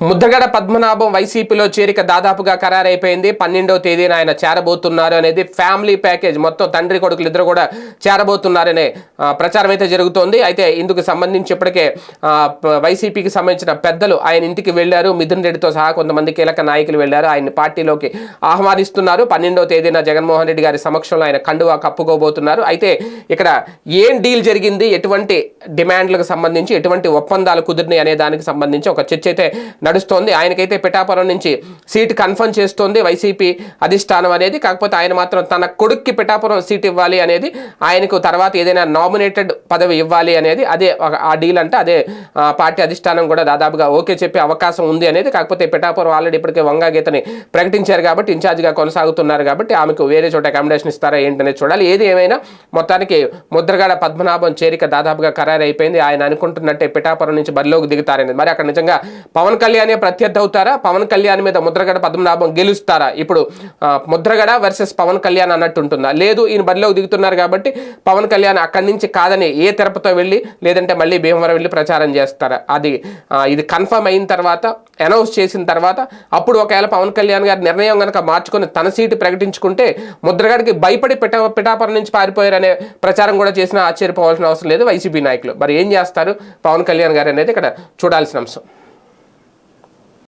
ముద్దగడ పద్మనాభం వైసీపీలో చేరిక దాదాపుగా ఖరారైపోయింది. పన్నెండవ తేదీన ఆయన చేరబోతున్నారు అనేది ఫ్యామిలీ ప్యాకేజ్. మొత్తం తండ్రి కొడుకులు ఇద్దరు కూడా చేరబోతున్నారనే ప్రచారం అయితే జరుగుతోంది. అయితే ఇందుకు సంబంధించి ఇప్పటికే వైసీపీకి సంబంధించిన పెద్దలు ఆయన ఇంటికి వెళ్ళారు. మిథున్ రెడ్డితో సహా కొంతమంది కీలక నాయకులు వెళ్ళారు. ఆయన పార్టీలోకి ఆహ్వానిస్తున్నారు. పన్నెండవ తేదీన జగన్మోహన్ రెడ్డి గారి సమక్షంలో ఆయన కండువా కప్పుకోబోతున్నారు. అయితే ఇక్కడ ఏం డీల్ జరిగింది? ఎటువంటి డిమాండ్లకు సంబంధించి ఎటువంటి ఒప్పందాలు కుదిరినాయి అనే దానికి సంబంధించి ఒక చర్చ అయితే నడుస్తోంది. ఆయనకైతే పిఠాపురం నుంచి సీట్ కన్ఫర్మ్ చేస్తోంది వైసీపీ అధిష్టానం అనేది. కాకపోతే ఆయన మాత్రం తన కొడుక్కి పిఠాపురం సీట్ ఇవ్వాలి అనేది ఆయనకు తర్వాత ఏదైనా నామినేటెడ్ పదవి ఇవ్వాలి అనేది అదే ఒక- ఆ డీల్ అంటే. అదే పార్టీ అధిష్టానం కూడా దాదాపుగా ఓకే చెప్పే అవకాశం ఉంది అనేది. కాకపోతే పిఠాపురం ఆల్రెడీ ఇప్పటికే వంగా గీతని ప్రకటించారు కాబట్టి ఇన్ఛార్జ్గా కొనసాగుతున్నారు కాబట్టి ఆమెకు వేరే చోట అకామిడేషన్ ఇస్తారా ఏంటనేది చూడాలి. ఏది ఏమైనా మొత్తానికి ముద్రగడ పద్మనాభం చేరిక దాదాపుగా ఖరారైపోయింది. ఆయన అనుకుంటున్నట్టే పిఠాపురం నుంచి బరిలోకి దిగుతారనేది. మరి అక్కడ నిజంగా పవన్ కళ్యాణ్ ప్రత్యర్థి అవుతారా? పవన్ కళ్యాణ్ మీద ముద్రగడ పద్మనాభం గెలుస్తారా? ఇప్పుడు ముద్రగడ వర్సెస్ పవన్ కళ్యాణ్ అన్నట్టు ఉంటుందా లేదు ఈయన బరిలోకి దిగుతున్నారు కాబట్టి పవన్ కళ్యాణ్ అక్కడి నుంచి కాదని ఏ తెరపతో వెళ్ళి లేదంటే మళ్ళీ భీమవరం వెళ్ళి ప్రచారం చేస్తారా? అది ఇది కన్ఫర్మ్ అయిన తర్వాత అనౌన్స్ చేసిన తర్వాత అప్పుడు ఒకవేళ పవన్ కళ్యాణ్ గారి నిర్ణయం కనుక మార్చుకొని తన సీటు ప్రకటించుకుంటే ముద్రగడికి భయపడి పిఠా పిఠాపురం నుంచి పారిపోయారనే ప్రచారం కూడా చేసినా ఆశ్చర్యపోవాల్సిన అవసరం లేదు వైసీపీ నాయకులు. మరి ఏం చేస్తారు? పవన్ కళ్యాణ్ గారు అనేది ఇక్కడ చూడాల్సిన అంశం.